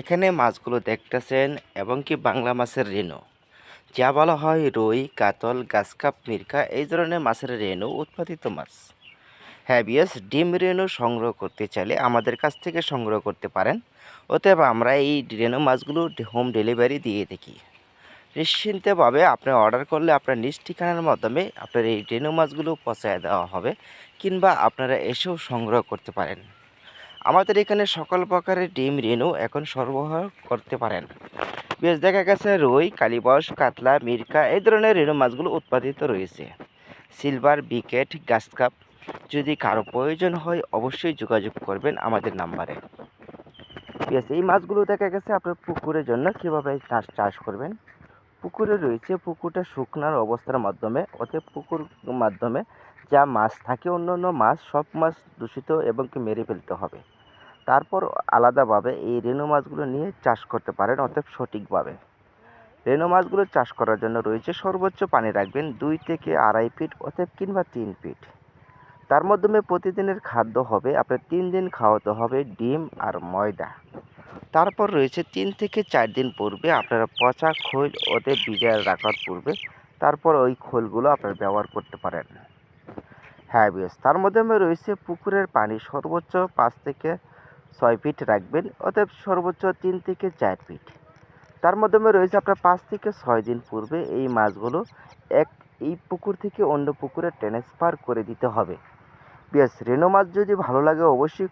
এখানে মাছগুলো দেখতেছেন এবং কি বাংলা মাছের রেণু। যা বলা হয় রুই, কাতল, গাছকাপ, মিরকা, এই ধরনের মাছের রেণু উৎপাদিত মাছ। হ্যাঁ বিয়াস ডিম রেণু সংগ্রহ করতে চাইলে আমাদের কাছ থেকে সংগ্রহ করতে পারেন। অতএব আমরা এই রেণু মাছগুলো হোম ডেলিভারি দিয়ে থাকি। নিশ্চিন্তভাবে আপনি অর্ডার করলে আপনার নিজ ঠিকানার মাধ্যমে আপনার এই রেণু মাছগুলো পচায় দেওয়া হবে কিংবা আপনারা এসেও সংগ্রহ করতে পারেন। আমাদের এখানে সকল প্রকারের ডিম রেণু এখন সরবরাহ করতে পারেন। বেশ দেখা গেছে রুই কালীবস কাতলা, মিরকা এই ধরনের রেণু মাছগুলো উৎপাদিত রয়েছে। সিলভার, বিকেট, গাছকাপ, যদি কারও প্রয়োজন হয় অবশ্যই যোগাযোগ করবেন আমাদের নাম্বারে। বেশ, এই মাছগুলো দেখা গেছে আপনার পুকুরের জন্য কীভাবে চাষ চাষ করবেন? পুকুরে রয়েছে পুকুরটা শুকনার অবস্থার মাধ্যমে ওতে পুকুর মাধ্যমে যা মাছ থাকে অন্য অন্য মাছ সব মাছ দূষিত এবং কি মেরে ফেলতে হবে। তারপর আলাদাভাবে এই রেণু মাছগুলো নিয়ে চাষ করতে পারেন অতএব সঠিকভাবে। রেণু মাছগুলো চাষ করার জন্য রয়েছে সর্বোচ্চ পানি রাখবেন দুই থেকে আড়াই ফিট অতএব কিংবা তিন ফিট। তার মাধ্যমে প্রতিদিনের খাদ্য হবে, আপনার তিন দিন খাওয়াতে হবে ডিম আর ময়দা। তারপর রয়েছে তিন থেকে চার দিন পূর্বে আপনারা পচা খোল ওদের ভিজায় রাখার পূর্বে তারপর ওই খোলগুলো আপনারা ব্যবহার করতে পারেন। হ্যাঁ বেশ। তার মাধ্যমে রয়েছে পুকুরের পানি। সর্বোচ্চ পাঁচ থেকে ছয় ফিট রাখবেন, অতএব সর্বোচ্চ তিন থেকে চার ফিট। তার মাধ্যমে রয়েছে আপনার পাঁচ থেকে ছয় দিন পূর্বে। এই মাছগুলো এক, এই পুকুর থেকে অন্য পুকুরে ট্রান্সফার করে দিতে হবে। বেশ রেনো মাছ যদি ভালো লাগে অবশ্যই